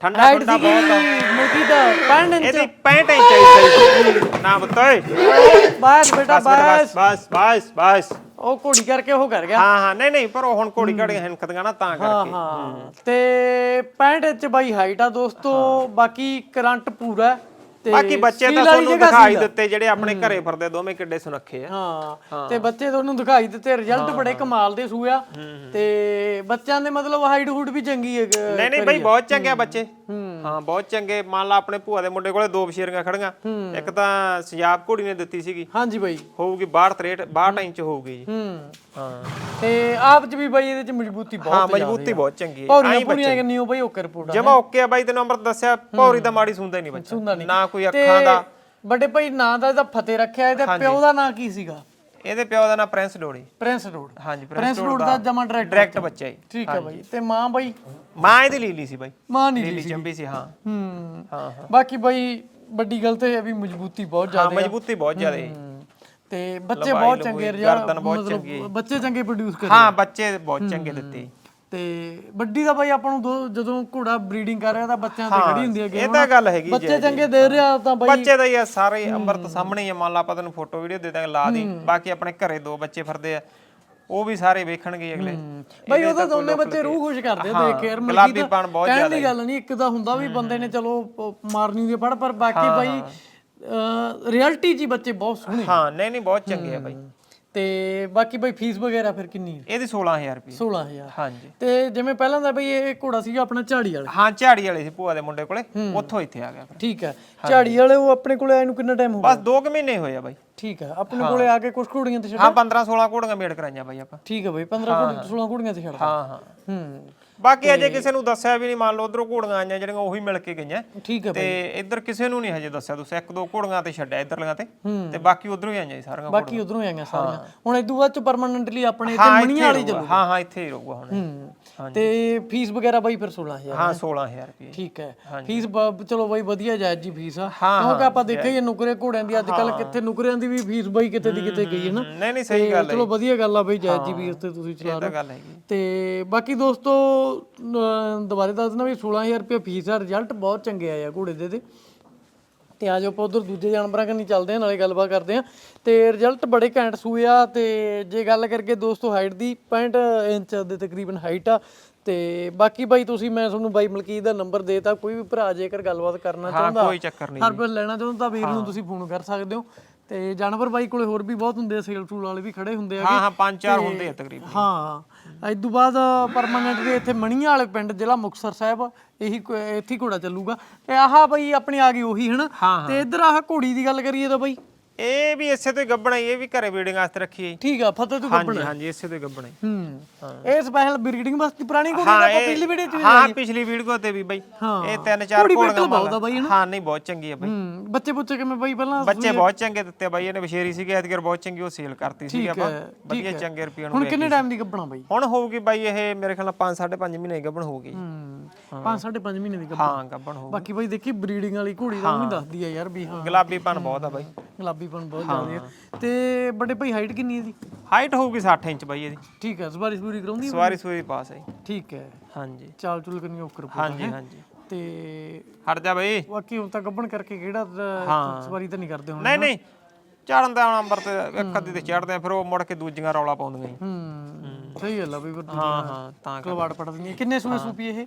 ਠੰਡਾ ਠੰਡਾ ਬਹੁਤ ਆ। ਮੋਟੀ ਦਾ 65 ਇੰਚ। ਇਹਦੀ 65 ਇੰਚ ਚਾਹੀਦੀ ਨਾ ਬਤੋਏ ਬਸ ਬੇਟਾ, ਬਸ। ਬਸ ਬਸ ਬਸ। ਉਹ ਘੋੜੀ ਕਰਕੇ ਉਹ ਕਰ ਗਿਆ। ਹਾਂ ਹਾਂ ਨਹੀਂ ਨਹੀਂ ਪਰ ਉਹ ਹੁਣ ਘੋੜੀ ਘੜੀਆਂ ਹਿੰਕਦੀਆਂ ਨਾ ਤਾਂ ਹਾਂ ਕਰਕੇ। ਹਾਂ। ਤੇ 65 ਇੰਚ ਬਾਈ ਹਾਈਟ ਆ ਦੋਸਤੋ ਬਾਕੀ ਕਰੰਟ ਪੂਰਾ ਹੈ ਤੇ ਬਾਕੀ ਬੱਚੇ steel ਤਾਂ ਵਾਲੀ ਤੁਹਾਨੂੰ ਜਗ੍ਹਾ ਦਿਖਾਈ ਸੀਗਾ। ਦਿੱਤੇ ਜਿਹੜੇ ਆਪਣੇ ਘਰੇ ਫਿਰਦੇ ਦੋਵੇਂ ਕਿੱਡੇ ਸੁਨੱਖੇ ਆ। ਹਾਂ ਤੇ ਬੱਚੇ ਤੁਹਾਨੂੰ ਦਿਖਾਈ ਦਿੱਤੇ ਰਿਜ਼ਲਟ ਬੜੇ ਕਮਾਲ ਦੇ ਸੂਆ ਤੇ ਬੱਚਿਆਂ ਦੇ ਮਤਲਬ ਹਾਈਟ ਹੂਟ ਵੀ ਚੰਗੀ ਹੈ ਨਹੀਂ ਨਹੀਂ ਬਈ ਬਹੁਤ ਚੰਗੇ ਆ ਬੱਚੇ। ਹਾਂ ਬਹੁਤ ਚੰਗੇ। ਮੰਨ ਲਾ ਆਪਣੇ ਭੂਆ ਦੇ ਮੁੰਡੇ ਕੋਲੇ ਦੋ ਬਸ਼ੀਰੀਆਂ ਖੜੀਆਂ। ਇੱਕ ਤਾਂ ਸਜਾਬ ਘੋੜੀ ਨੇ ਦਿੱਤੀ ਸੀਗੀ। ਹਾਂਜੀ ਬਾਈ। ਹੋਊਗੀ 62 63 62 ਇੰਚ ਹੋਊਗੀ ਜੀ। ਹੂੰ। ਤੇ ਆਪ ਚ ਵੀ ਬਾਈ ਇਹਦੇ ਚ ਮਜ਼ਬੂਤੀ ਬਹੁਤ ਹਾਂ ਮਜ਼ਬੂਤੀ ਬਹੁਤ ਚੰਗੀ ਹੈ। ਪੌੜੀਆਂ ਪੂੜੀਆਂ ਕਿੰਨੀ ਹੋ ਬਾਈ ਓਕੇ ਰਿਪੋਰਟ ਜਮਾ ਓਕੇ ਆ ਬਾਈ ਤੈਨੂੰ ਅੰਮ੍ਰਿਤ ਦੱਸਿਆ ਪੌਰੀ ਦਾ ਮਾੜੀ ਸੁਣਦਾ ਹੀ ਨਹੀਂ ਬੱਚਾ। ਨਹੀਂ। ਨਾ ਕੋਈ ਅੱਖਾਂ ਦਾ। ਵੱਡੇ ਭਾਈ ਨਾਂ ਦਾ ਇਹਦਾ ਫਤਿਹ ਰੱਖਿਆ ਇਹਦੇ ਪਿਓ ਦਾ ਨਾਂ ਕੀ ਸੀਗਾ? ਇਹਦੇ ਪਿਓ ਦਾ ਨਾਂ ਪ੍ਰਿੰਸ ਡੋੜੀ। ਪ੍ਰਿੰਸ ਰੋਡ ਹਾਂਜੀ ਪ੍ਰਿੰਸ ਰੋਡ ਦਾ ਜਮਾ ਡਾਇਰੈਕਟ ਡਾਇਰੈਕਟ ਬੱਚਾ ਹੀ ਠੀਕ ਹੈ ਬਾਈ। ਤੇ ਮਾਂ ਬਾਈ? ਮਾਂ ਇਹਦੀ ਲੀਲੀ ਸੀ ਬਾਈ। ਮਾਂ ਨਹੀਂ ਲੀਲੀ ਚੰਬੀ ਸੀ ਹਾਂ। ਹੂੰ। ਹਾਂ ਬਾਕੀ ਬਾਈ ਵੱਡੀ ਗੱਲ ਤੇ ਇਹ ਹੈ ਵੀ ਮਜ਼ਬੂਤੀ ਬਹੁਤ ਹਾਂ ਜ਼ਿਆਦਾ ਮਜ਼ਬੂਤੀ ਬਹੁਤ ਜ਼ਿਆਦਾ। ਹੈ। ਹੂੰ। ਤੇ ਬੱਚੇ ਲੰਬਾਈ, ਬਹੁਤ ਲੰਬੂਈ, ਚੰਗੇ ਰਿਜ਼ਲਟ ਗਰਦਨ ਬਹੁਤ ਚੰਗੀ। ਬੱਚੇ ਚੰਗੇ ਪ੍ਰੋਡਿਊਸ ਕਰ। ਹਾਂ ਬੱਚੇ ਬਹੁਤ ਚੰਗੇ ਦਿੱਤੇ। ਤੇ ਵੱਡੀ ਦਾ ਬਾਈ ਆਪਾਂ ਨੂੰ ਦੋ- ਜਦੋਂ ਘੋੜਾ ਬਰੀਡਿੰਗ ਕਰ ਰਿਹਾ ਤਾਂ ਬੱਚਿਆਂ ਤੇ ਖੜੀ ਹੁੰਦੀ ਹੈ ਇਹ ਤਾਂ ਗੱਲ ਹੈਗੀ ਬੱਚੇ ਚੰਗੇ ਦੇ ਰਿਹਾ ਤਾਂ ਬਾਈ ਬੱਚੇ ਦਾ ਹੀ ਆ ਸਾਰੇ ਅੰਮ੍ਰਿਤ ਸਾਹਮਣੇ ਹੀ ਆ ਮੰਨ ਲਾ ਆਪਾਂ ਤੈਨੂੰ ਫੋਟੋ ਵੀਡੀਓ ਦੇ ਦਾਂਗੇ ਲਾ ਦੀ। ਬਾਕੀ ਆਪਣੇ ਘਰੇ ਦੋ ਬੱਚੇ ਫਿਰਦੇ ਆ ਉਹ ਵੀ ਸਾਰੇ ਵੇਖਣਗੇ ਅਗਲੇ। ਬਾਈ ਉਹਦਾ ਦੋਨੇ ਬੱਚੇ ਰੂਹ ਖੁਸ਼ ਕਰਦੇ ਆ ਦੇਖ ਕੇ ਯਾਰ ਮਲਕੀ ਗੁਲਾਬੀਪਣ ਬਹੁਤ ਕਹਿਣ ਦੀ ਗੱਲ ਨਹੀਂ ਇੱਕ ਤਾਂ ਹੁੰਦਾ ਵੀ ਬੰਦੇ ਨੇ ਚਲੋ ਪ- ਮਾਰਨੀ ਹੁੰਦੀ ਆ ਫੜ ਪਰ ਬਾਕੀ ਬਾਈ ਰਿਐਲਿਟੀ ਜੀ ਬੱਚੇ ਬਹੁਤ ਸੋਹਣੇ ਹਾਂ ਨਹੀਂ ਨਹੀਂ ਬਹੁਤ ਚੰਗੇ ਆ ਬਾਈ। ਤੇ ਬਾਕੀ ਬਾਈ ਫੀਸ ਵਗੈਰਾ ਫਿਰ ਕਿੰਨੀ ਹੈ? ਇਹਦੀ 16000 ਰੁਪਏ 16000 ਹਾਂਜੀ। ਤੇ ਜਿਵੇਂ ਪਹਿਲਾਂ ਦਾ ਬਈ ਇਹ ਘੋੜਾ ਸੀਗਾ ਆਪਣਾ ਝਾੜੀ ਵਾਲਾ। ਹਾਂ ਝਾੜੀ ਵਾਲੇ ਸੀ ਭੂਆ ਦੇ ਮੁੰਡੇ ਕੋਲੇ। ਉੱਥੋਂ ਇੱਥੇ ਆ ਗਿਆ। ਫਿਰ। ਠੀਕ ਹੈ। ਝਾੜੀ ਵਾਲੇ ਉਹ ਆਪਣੇ ਕੋਲੇ ਆਏ ਨੂੰ ਕਿੰਨਾ ਟਾਈਮ ਹੋ ਗਿਆ? ਬਸ 2 ਕੁ ਮਹੀਨੇ ਹੋਏ ਆ ਬਾਈ। ਠੀਕ ਹੈ। ਆਪਣੇ ਕੋਲੇ ਆ ਕੇ ਕੁਝ ਘੋੜੀਆਂ ਤੇ ਛੱਡ ਹਾਂ 15 16 ਘੋੜੀਆਂ ਮੇੜ ਕਰਾਈਆਂ ਬਾਈ ਆਪਾਂ। ਠੀਕ ਹੈ ਬਈ 15 ਘੋੜੀ 16 ਘੋੜੀਆਂ ਤੇ ਛੱਡ ਹਾਂ ਹਾਂ। ਹੂੰ। ਬਾਕੀ ਅਜੇ ਕਿਸੇ ਨੂੰ ਦੱਸਿਆ ਵੀ ਨਹੀਂ ਮੰਨ ਲਓ ਉਧਰੋਂ ਘੋੜੀਆਂ ਆਈਆਂ ਜਿਹੜੀਆਂ ਉਹੀ ਮਿਲ ਕੇ ਗਈਆਂ। ਠੀਕ ਹੈ ਤੇ ਇੱਧਰ ਕਿਸੇ ਨੂੰ ਨਹੀਂ ਹਜੇ ਦੱਸਿਆ ਤੁਸੀਂ ਇੱਕ ਦੋ ਘੋੜੀਆਂ ਤੇ ਛੱਡਿਆ ਇੱਧਰਲੀਆਂ ਤੇ। ਤੇ ਬਾਕੀ ਉਧਰੋਂ ਹੀ ਆਈਆਂ ਜੀ ਸਾਰੀਆਂ ਬਾਕੀ ਉਧਰੋਂ ਆਈਆਂ ਸਾਰੀਆਂ। ਹੁਣ ਇਦੋਂ ਬਾਅਦ ਚ ਪਰਮਨੈਂਟਲੀ ਆਪਣੇ ਇੱਥੇ ਹਾਂ ਮਣੀਆਂ ਵਾਲੀ ਚੱਲੂ। ਹਾਂ ਹਾਂ ਇੱਥੇ ਹੀ ਰਹੂਗਾ ਹੁਣ। ਹੂੰ। ਤੇ ਫੀਸ ਵਗੈਰਾ ਬਾਈ ਫਿਰ 16000 ਹਾਂ 16000 ਰੁਪਏ ਠੀਕ ਹੈ। ਫੀਸ ਚਲੋ ਬਾਈ ਵਧੀਆ ਜਾਇਜ਼ ਜੀ ਫੀਸ ਆ। ਹਾਂ, ਕਿਉਂਕਿ ਆਪਾਂ ਦੇਖਿਆ ਹੀ ਨੁਕਰੇ ਘੋੜਿਆਂ ਦੀ ਅੱਜ ਕੱਲ ਕਿੱਥੇ ਨੁਕਰਿਆਂ ਦੀ ਵੀ ਫੀਸ ਬਾਈ ਕਿਤੇ ਦੀ ਕਿਤੇ ਗਈ ਹੈ ਨਾ। ਨਹੀਂ ਨਹੀਂ ਸਹੀ ਗੱਲ ਹੈ ਚਲੋ ਵਧੀਆ ਗੱਲ ਆ ਬਈ ਜਾਇਜ਼ ਜੀ ਫੀਸ ਤੇ ਤੁਸੀਂ ਚਲਾ ਇਹ ਤਾਂ ਬਾਕੀ ਦੋਸਤੋ ਦੁਬਾਰੇ ਦੱਸ ਦਿੰਦਾ ਵੀ 16000 ਰੁਪਏ ਫੀਸ ਆ ਰਿਜ਼ਲਟ ਬਹੁਤ ਚੰਗੇ ਆਏ ਆ ਘੋੜੇ ਦੇ ਤੇ। ਤੇ ਆਜੋ ਆਪਾਂ ਉਧਰ ਦੂਜੇ ਜਾਨਵਰਾਂ ਕੰਨੀ ਚੱਲਦੇ ਆ ਨਾਲੇ ਗੱਲਬਾਤ ਕਰਦੇ ਆ। ਤੇ ਰਿਜ਼ਲਟ ਬੜੇ ਘੈਂਟ ਸੂਏ ਆ ਤੇ ਜੇ ਗੱਲ ਕਰਕੇ ਦੋਸਤੋ ਹਾਈਟ ਦੀ 65 ਇੰਚ ਦੇ ਤਕਰੀਬਨ ਹਾਈਟ ਆ। ਤੇ ਬਾਕੀ ਬਾਈ ਤੁਸੀਂ ਮੈਂ ਤੁਹਾਨੂੰ ਬਾਈ ਮਲਕੀਤ ਦਾ ਨੰਬਰ ਦੇਤਾ ਕੋਈ ਵੀ ਭਰਾ ਜੇਕਰ ਗੱਲਬਾਤ ਕਰਨਾ ਚਾਹੁੰਦਾ ਕੋਈ ਚੱਕਰ ਨਹੀਂ ਹਰ ਲੈਣਾ ਚਾਹੁੰਦਾ ਤਾਂ ਵੀਰ ਨੂੰ ਤੁਸੀਂ ਫੋਨ ਕਰ ਸਕਦੇ ਹੋ। ਤੇ ਜਾਨਵਰ ਬਾਈ ਕੋਲੇ ਹੋਰ ਵੀ ਬਹੁਤ ਹੁੰਦੇ ਆ ਸੇਲ ਸੂਲ ਵਾਲੇ ਵੀ ਖੜੇ ਹੁੰਦੇ ਆ ਹਾਂ ਹਾਂ ਪੰਜ ਚਾਰ ਹੁੰਦੇ ਆ ਤਕਰੀਬਨ। ਹਾਂ। ਇਸ ਤੋਂ ਬਾਅਦ ਪਰਮਾਨੈਂਟ ਦੇ ਇੱਥੇ ਮਣੀਆਂ ਵਾਲੇ ਪਿੰਡ ਜ਼ਿਲ੍ਹਾ ਮੁਕਤਸਰ ਸਾਹਿਬ ਇਹੀ ਕੋ- ਇੱਥੇ ਹੀ ਘੋੜਾ ਚੱਲੂਗਾ। ਤੇ ਆਹ ਬਈ ਆਪਣੀ ਆ ਗਈ ਉਹੀ ਹਨਾ? ਤੇ ਇੱਧਰ ਆਹ ਘੋੜੀ ਦੀ ਗੱਲ ਕਰੀਏ ਤਾਂ ਬਈ ਇਹ ਵੀ ਇਸੇ ਤੋਂ ਹੀ ਗੱਬਣਾ ਹੀ ਇਹ ਵੀ ਘਰੇ ਬੀਡਿੰਗ ਵਾਸਤੇ ਰੱਖੀ ਹੈ ਠੀਕ ਆ ਫਤਿਹ ਤੂੰ ਹਾਂਜੀ ਹਾਂਜੀ ਇਸੇ ਤੋਂ ਹੀ ਗੱਬਣਾ ਹੀ ਹੂੰ। ਇਹ ਸਪੈਸ਼ਲ ਬਰੀਡਿੰਗ ਵਾਸਤੇ ਪੁਰਾਣੀ ਘੋੜੀ ਦਾ ਆਪਾਂ ਪਿਛਲੀ ਵੀਡੀਓ ਚ ਵੀ ਹਾਂ ਪਿਛਲੀ ਵੀਡੀਓ ਤੇ ਵੀ ਬਾਈ। ਇਹ ਤਿੰਨ ਚਾਰ ਘੋੜੀ ਘੋੜੀਆਂ ਬਹੁਤ ਆ ਬਾਈ। ਹਾਂ ਨਹੀਂ ਬਹੁਤ ਚੰਗੀ ਆ ਬਾਈ। ਹੂੰ ਬੱਚੇ ਬੁੱਚੇ ਕਿਵੇਂ ਬਈ ਪਹਿਲਾਂ ਬੱਚੇ ਬਹੁਤ ਚੰਗੇ ਦਿੱਤੇ ਬਾਈ ਇਹਨੇ ਬਸ਼ੇਰੀ ਸੀਗੇ ਐਤਕਰ ਬਹੁਤ ਚੰਗੀ ਉਹ ਸੇਲ ਕਰਤੀ ਸੀ ਆਪਾਂ। ਵਧੀਆ ਚੰਗੇ ਰੁਪਏ ਨੂੰ ਹੁਣ ਕਿੰਨੇ ਟਾਈਮ ਦੀ ਗੱਭਣਾ ਬਈ? ਹੁਣ ਹੋਊਗੀ ਬਾਈ ਇਹ ਮੇਰੇ ਖਿਆਲ ਨਾਲ 5 5.5 ਮਹੀਨੇ ਦੀ ਗੱਭਣ ਹੋਊਗੀ। ਹੂੰ 5 5.5 ਮਹੀਨੇ ਦੀ ਗੱਭਣਾ। ਹਾਂ ਗੱਭਣ ਹੋਊ ਬਾਕੀ ਬਈ ਦੇਖੀ ਬਰੀਡਿੰਗ ਵਾਲੀ ਘੋੜੀ ਦਾ ਵੀ ਦੱਸਦੀ ਆ ਯਾਰ ਵੀ ਹਾਂ। ਗੁਲਾਬੀ ਪਨ ਬਹੁਤ ਆ ਬਾਈ। ਗੁਲਾਬੀਪਣ ਬਹੁਤ ਜ਼ਿਆਦਾ ਹੈ ਤੇ ਵੱਡੇ ਭਾਈ ਹਾਈਟ ਕਿੰਨੀ ਹੈ ਦੀ ਹਾਈਟ ਹੋਊਗੀ 60 ਇੰਚ ਬਾਈ ਇਹਦੀ। ਠੀਕ ਹੈ ਸਵਾਰੀ ਸਵਾਰੀ ਕਰਾਉਂਦੀ ਹੈ? ਸਵਾਰੀ ਸੂਰੀ ਪਾਸ ਹੈ ਠੀਕ ਹੈ ਹਾਂਜੀ। ਚਾਲ ਚੁਲ ਕਰਨੀ ਔਕਰ ਪੂਰਾ ਹਾਂਜੀ ਹਾਂਜੀ। ਤੇ ਹਟ ਜਾ ਬਾਈ। ਬਾਕੀ ਹੁਣ ਤਾਂ ਗੱਬਣ ਕਰਕੇ ਕਿਹੜਾ ਅਹ, ਸਵਾਰੀ ਤਾਂ ਨਹੀਂ ਕਰਦੇ ਹੁਣ ਨਹੀਂ ਨਹੀਂ। ਚੜਨ ਦਾ ਨੰਬਰ ਤੇ ਇੱਕ ਅੱਧੀ ਤੇ ਚੜਦੇ ਆ ਫਿਰ ਉਹ ਮੁੜ ਕੇ ਦੂਜੀਆਂ ਰੌਲਾ ਪਾਉਂਦੀਆਂ ਜੀ। ਹੂੰ। ਸਹੀ ਗੱਲ ਆ ਫਿਰ ਹਾਂ ਹਾਂ ਤਾਂ ਕਰ- ਕਲਵਾੜ ਪੜ ਦਿੰਦੀ ਕਿੰਨੇ ਸੂਏ ਸੂਪੀ ਇਹ?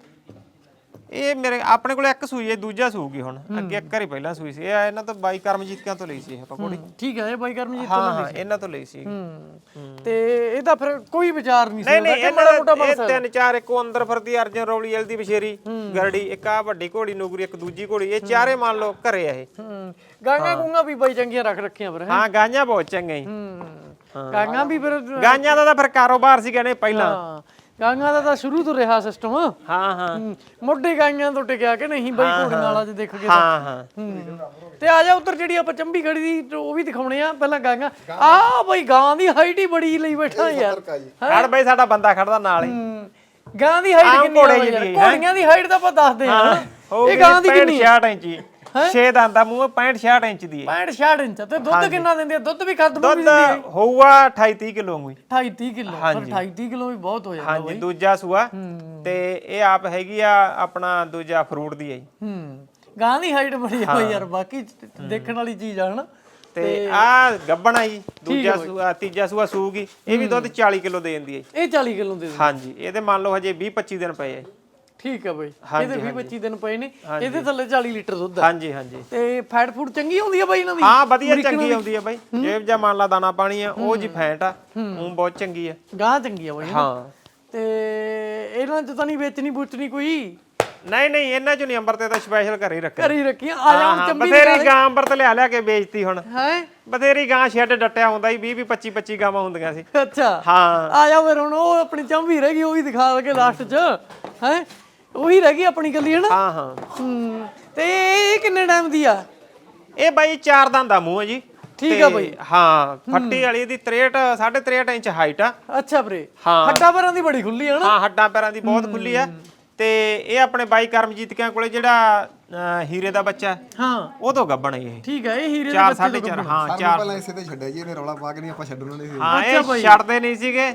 ਇਹ ਮੇਰੇ ਆਪਣੇ ਕੋਲ ਇੱਕ ਸੂਈ ਹੈ ਦੂਜਾ ਸੂਗੀ ਹੁਣ। ਅੱਗੇ ਇੱਕ ਵਾਰੀ ਪਹਿਲਾਂ ਸੂਈ ਸੀ। ਇਹ ਇਹਨਾਂ ਤੋਂ ਬਾਈ ਕਰਮਜੀਤਿਆਂ ਤੋਂ ਲਈ ਸੀ ਇਹ ਆਪਾਂ ਕੋੜੀ ਠੀਕ ਹੈ ਇਹ ਬਾਈ ਕਰਮ ਜੀ ਹਾਂ ਹਾਂ ਇਹਨਾਂ ਤੋਂ ਲਈ ਸੀ। ਹੂੰ ਤੇ ਇਹਦਾ ਫਿਰ ਕੋਈ ਵਿਚਾਰ ਨਹੀਂ ਸੀ ਨਹੀਂ ਨਹੀਂ ਮਾੜਾ ਮੋਟਾ ਇਹ ਤਿੰਨ ਚਾਰ ਇੱਕ ਉਹ ਅੰਦਰ ਫਿਰਦੀ ਅਰਜਨ ਰੌਲੀ ਵਾਲੀ ਦੀ ਬਸ਼ੇਰੀ ਗਰੜੀ ਇੱਕ ਆ ਵੱਡੀ ਘੋੜੀ ਨੂਗਰੀ ਇੱਕ ਦੂਜੀ ਘੋੜੀ। ਇਹ ਚਾਰੇ ਮੰਨ ਲਓ ਘਰੇ ਆ ਇਹ। ਗਾਂਗਾ ਗੁੰਗਾ ਵੀ ਬਾਈ ਚੰਗੀਆਂ ਰੱਖ ਰੱਖੀਆਂ ਫਿਰ ਹੈਂ? ਹਾਂ ਗਾਂਆਂ ਬਹੁਤ ਚੰਗੇ ਹੂੰ। ਗਾਂਗਾ ਵੀ ਫਿਰ ਗਾਂਆਂ ਦਾ ਤਾਂ ਫਿਰ ਕਾਰੋਬਾਰ ਸੀ ਕਹਿੰਦੇ ਪਹਿਲਾਂ। ਹਾਂ। ਗਾਂਗਾ ਦਾ ਤਾਂ ਸ਼ੁਰੂ ਤੋਂ ਰਿਹਾ ਸਿਸਟਮ ਹਾਂ ਹਾਂ। ਮੋਢੇ ਗਾਈਆਂ ਤੋਂ ਟਿਕਿਆ ਕਿ ਨਹੀਂ ਬਾਈ ਘੋੜੀਆਂ ਵਾਲਾ ਜੇ ਦੇਖ ਕੇ ਹਾਂ ਹਾਂ। ਹੂੰ। ਤੇ ਆ ਜਾ ਉੱਧਰ ਜਿਹੜੀ ਆਪਾਂ ਚੰਬੀ ਖੜੀ ਦੀ ਉਹ ਵੀ ਦਿਖਾਉਣੇ ਆ ਪਹਿਲਾਂ ਗਾਂਗਾ। ਆ ਬਈ ਗਾਂ ਦੀ ਹਾਈਟ ਹੀ ਬੜੀ ਲਈ ਬੈਠਾ ਯਾਰ। ਖੜ ਬਈ ਸਾਡਾ ਬੰਦਾ ਖੜਦਾ ਨਾਲ ਹੀ। ਹੂੰ। ਗਾਂ ਦੀ ਹਾਈਟ ਕਿੰਨੀ ਹੈ। ਘੋੜੀਆਂ ਦੀ ਹਾਈਟ ਤਾਂ ਆਪਾਂ ਦੱਸਦੇ ਆ ਹੋਊਗੀ ਇਹ ਗਾਂ ਦੀ ਕਿੰਨੀ 65 ਇੰਚੀ। 6 ਦੰਦਾਂ ਮੂੰਹ 65 66 ਇੰਚ ਦੀ ਹੈ। 65 66 ਇੰਚ ਤੇ ਦੁੱਧ ਕਿੰਨਾ ਦਿੰਦੀ ਆ? ਦੁੱਧ ਵੀ ਖਤਮ ਹੋ ਦੁੱਧ ਹੋਊਗਾ 28 30 ਕਿਲੋ ਵਾਂਗੂ ਹੀ। 28 30 ਕਿਲੋ ਪਰ 28 30 ਕਿਲੋ ਵੀ ਬਹੁਤ ਹੋ ਜਾਂਦਾ ਹਾਂਜੀ ਦੂਜਾ ਸੂਆ। ਤੇ ਇਹ ਆਪ ਹੈਗੀ ਆ ਆਪਣਾ ਦੂਜਾ ਫਰੂਟ ਦੀ ਹੈ ਜੀ। ਹੂੰ। ਗਾਂ ਦੀ ਹਾਈਟ ਬੜੀ ਆ ਯਾਰ ਬਾਕੀ ਦੇਖਣ ਵਾਲੀ ਚੀਜ਼ ਆ ਹਨਾ? ਤੇ ਆ ਗੱਬਣਾ ਜੀ ਦੂਜਾ ਸੂਆ ਤੀਜਾ ਸੂਆ ਸੂਗੀ ਇਹ ਵੀ ਦੁੱਧ 40 ਕਿਲੋ ਦੇ ਦਿੰਦੀ ਹੈ ਜੀ। ਇਹ 40 ਕਿਲੋ ਦੇ ਦਿੰਦੀ। ਹਾਂਜੀ ਇਹਦੇ ਮੰਨ ਲਓ ਹਜੇ 20 25 ਦਿਨ ਪਏ ਆ ਜੀ। ਠੀਕ ਆ ਬਈ। ਇਹਦੇ 20 25 ਦਿਨ ਪਏ ਨੇ। ਇਹਦੇ ਥੱਲੇ 40 ਲੀਟਰ ਦੁੱਧ ਆ। ਹਾਂਜੀ ਹਾਂਜੀ। ਤੇ ਫੈਟ ਫੂਡ ਚੰਗੀ ਹੁੰਦੀ ਆ ਬਾਈ ਇਹਨਾਂ ਦੀ? ਹਾਂ ਵਧੀਆ ਚੰਗੀ ਆਉਂਦੀ ਹੈ ਬਾਈ। ਜੇਬ ਜਾਂ ਮੰਨ ਲਾ ਦਾਣਾ ਪਾਣੀ ਆ ਉਹ ਜੀ ਫੈਟ ਆ। ਉਹ ਬਹੁਤ ਚੰਗੀ ਆ। ਗਾਂ ਚੰਗੀ ਆ ਬਾਈ? ਹਾਂ ਤੇ ਇਹਨਾਂ ਚ ਤਾਂ ਨਹੀਂ ਵੇਚਣੀ ਬੁੱਚਣੀ ਕੋਈ? ਨਹੀਂ ਨਹੀਂ ਇਹਨਾਂ ਚ ਨਹੀਂ ਅੰਬਰ ਤੇ ਤਾਂ ਸਪੈਸ਼ਲ ਘਰੇ ਰੱਖਿਆ। ਘਰੀ ਰੱਖੀਆਂ। ਆ ਜਾ ਹੁਣ ਚੰਬੀ ਬਥੇਰੀ ਗਾਂ ਅੰਬਰ ਤੇ ਲਿਆ ਲਿਆ ਕੇ ਵੇਚਤੀ ਹੁਣ। ਹੈ? ਬਥੇਰੀ ਗਾਂ ਸ਼ੈੱਡ ਡੱਟਿਆ ਹੁੰਦਾ ਸੀ 20 20 25 25 ਗਾਵਾਂ ਹੁੰਦੀਆਂ ਸੀ। ਅੱਛਾ। ਹਾਂ। ਆ ਜਾ ਫਿਰ ਹੁਣ ਉਹ ਆਪਣੀ ਚੰਬੀ ਰਹਿ ਗਈ ਉਹ ਵੀ ਦਿਖਾ ਕੇ ਲਾਸਟ ਚ। ਹੈ? ਉਹੀ ਰਹਿ ਗਈ ਆਪਣੀ ਕੱਲੀ ਹੈ ਨਾ ਹਾਂ ਹਾਂ। ਹੂੰ ਤੇ ਇਹ ਕਿੰਨੇ ਟਾਈਮ ਦੀ ਆ? ਇਹ ਬਾਈ ਚਾਰ ਦੰਦ ਦਾ ਮੂੰਹ ਹੈ ਜੀ। ਠੀਕ ਆ ਤੇ ਬਾਈ। ਹਾਂ ਫੱਟੀ ਵਾਲੀ ਦੀ 63 63 ਇੰਚ ਹਾਈਟ ਆ। ਅੱਛਾ ਵੀਰੇ। ਹਾਂ। ਹੱਡਾਂ ਪੈਰਾਂ ਦੀ ਬੜੀ ਖੁੱਲੀ ਹੈ ਨਾ ਹਾਂ ਹੱਡਾਂ ਪੈਰਾਂ ਦੀ ਬਹੁਤ ਖੁੱਲੀ ਆ। ਤੇ ਇਹ ਆਪਣੇ ਬਾਈ ਕਰਮਜੀਤ ਕਿਆਂ ਕੋਲੇ ਜਿਹੜਾ ਅਹ, ਹੀਰੇ ਦਾ ਬੱਚਾ ਹੈ, ਹਾਂ। ਉਹ ਤੋਂ ਗੱਬਣ ਹੈ ਇਹ। ਠੀਕ ਹੈ ਇਹ ਹੀਰੇ ਦੇ ਚਾਰ ਬੱਚੇ ਸਾਢੇ ਤੋਂ ਚਾਰ ਗੱਭਣ। ਹਾਂ ਸਾਨੂੰ ਚਾਰ। ਪਹਿਲਾਂ ਇਸੇ ਤੇ ਛੱਡਿਆ ਜੀ ਇਹਨੇ ਰੌਲਾ ਪਾ ਕੇ ਨਹੀਂ ਆਪਾਂ ਛੱਡਣਾ ਨਹੀਂ ਸੀ। ਹਾਂ ਇਹ ਛੱਡਦੇ ਨਹੀਂ ਸੀਗੇ।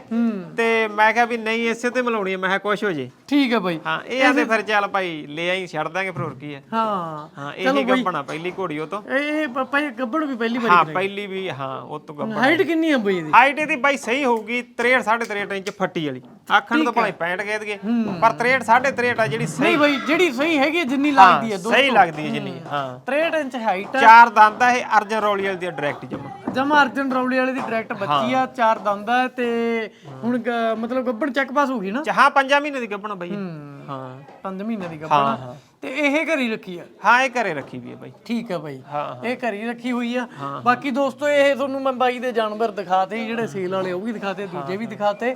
ਤੇ ਮੈਂ ਕਿਹਾ ਵੀ ਨਹੀਂ ਇਸੇ ਤੇ ਮਿਲਾਉਣੀ ਹੈ। ਮੈਂ ਕਿਹਾ ਕੁਛ ਹੋ ਜੇ। ਠੀਕ ਹੈ ਬਾਈ ਹਾਂ ਇਹ ਆਦੇ ਫਿਰ ਚੱਲ ਭਾਈ ਲੈ ਆਈ ਛੱਡ ਦਾਂਗੇ ਫਿਰ ਹੋਰ ਕੀ ਹੈ। ਹਾਂ। ਹਾਂ ਇਹ ਹੀ ਗੱਬਣਾ ਪਹਿਲੀ ਘੋੜੀ ਉਹ ਤੋਂ। ਇਹ ਇਹ ਪਾਪਾ ਇਹ ਗੱਬੜ ਵੀ ਪਹਿਲੀ ਹਾਂ ਵਾਰੀ ਪਹਿਲੀ ਵੀ ਹਾਂ ਉਹ ਤੋਂ ਗੱਬਣ ਹਾਈਟ ਕਿੰਨੀ ਆ ਬਈ ਇਹਦੀ? ਹਾਈਟ ਇਹਦੀ ਬਾਈ ਸਹੀ ਹੋਊਗੀ 63 63 ਇੰਚ ਫੱਟੀ ਵਾਲੀ। ਆਖਣ ਤੋਂ ਭਾਵੇਂ 65 ਕਹਿ ਦਈਏ ਪਰ 63 63 ਆ ਜਿਹੜੀ ਸਹੀ ਨਹੀਂ ਬਈ ਜਿਹੜੀ ਸਹੀ ਹੈਗੀ ਹੈ, ਜਿੰਨੀ ਲੱਗਦੀ ਹੈ ਦੋ ਸਹੀ ਲੱਗਦੀ ਹੈ ਜਿੰਨੀ ਹਾਂ। 63 ਇੰਚ ਹਾਈਟ ਚਾਰ ਦੰਦ ਆ ਇਹ ਅਰਜਨ ਰੌਲੀ ਵਾਲੀ ਦੀ ਡਾਇਰੈਕਟ ਜਮਾ। ਜਮਾ ਅਰਜਨ ਰੌਲੀ ਵਾਲੇ ਦੀ ਡਾਇਰੈਕਟ ਬੱਚੀ ਆ ਚਾਰ ਦੰਦ ਆ ਤੇ ਹੁਣ ਗ- ਮਤਲਬ ਗੱਬੜ ਚੱਕ ਪਾਸ ਹੋ ਗਈ ਨਾ? ਹਾਂ ਪੰਜਾਂ ਮਹੀਨੇ ਦੀ ਗੱਬਣਾ ਬਾਈ। ਹੂੰ। ਹਾਂ। 5 ਮਹੀਨੇ ਦੀ ਗੱਭਣ ਤੇ ਇਹ ਘਰੀ ਰੱਖੀ ਆ? ਹਾਂ ਇਹ ਘਰੇ ਰੱਖੀ ਵੀ ਹੈ ਬਾਈ। ਠੀਕ ਆ ਬਾਈ। ਹਾਂ, ਇਹ ਘਰੀ ਰੱਖੀ ਹੋਈ ਆ। ਬਾਕੀ ਦੋਸਤੋ ਇਹ ਤੁਹਾਨੂੰ ਮੈਂ ਬਾਈ ਦੇ ਜਾਨਵਰ ਦਿਖਾਤੇ ਜਿਹੜੇ ਸੇਲ ਵਾਲੇ ਉਹ ਵੀ ਦਿਖਾਤੇ ਦੂਜੇ ਵੀ ਦਿਖਾਤੇ।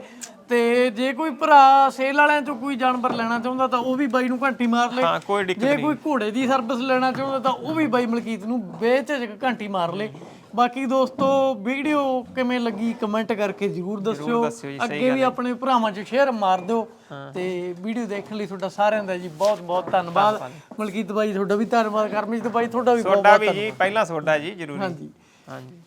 ਤੇ ਜੇ ਕੋਈ ਭਰਾ ਸੇਲ ਵਾਲਿਆਂ ਚੋਂ ਕੋਈ ਜਾਨਵਰ ਲੈਣਾ ਚਾਹੁੰਦਾ ਤਾਂ ਉਹ ਵੀ ਬਾਈ ਨੂੰ ਘੰਟੀ ਮਾਰ ਲੇ। ਹਾਂ ਕੋਈ ਦਿੱਕਤ ਜੇ ਕੋਈ ਘੋੜੇ ਦੀ ਸਰਵਿਸ ਲੈਣਾ ਚਾਹੁੰਦਾ ਤਾਂ ਉਹ ਵੀ ਬਾਈ ਮਲਕੀਤ ਨੂੰ ਬੇਝਿਜਕ ਘੰਟੀ ਮਾਰ ਲੇ। ਬਾਕੀ ਦੋਸਤੋ ਵੀਡੀਓ ਕਿਵੇਂ ਲੱਗੀ ਕਮੈਂਟ ਕਰਕੇ ਜਰੂਰ ਦੱਸਿਓ। ਦੱਸਿਓ ਜੀ, ਅੱਗੇ ਵੀ ਆਪਣੇ ਭਰਾਵਾਂ 'ਚ ਸ਼ੇਅਰ ਮਾਰ ਦਿਓ ਤੇ ਵੀਡੀਓ ਦੇਖਣ ਲਈ ਤੁਹਾਡਾ ਸਾਰਿਆਂ ਦਾ ਜੀ ਬਹੁਤ ਬਹੁਤ ਧੰਨਵਾਦ। ਮਲਕੀਤ ਬਾਈ ਤੁਹਾਡਾ ਵੀ ਧੰਨਵਾਦ ਕਰਮਜੀਤ ਬਾਈ ਤੁਹਾਡਾ ਵੀ ਬਹੁਤ ਸੋਡਾ ਵੀ ਜੀ ਪਹਿਲਾਂ ਸੋਡਾ ਜੀ ਜ਼ਰੂਰੀ। ਹਾਂਜੀ। ਹਾਂਜੀ।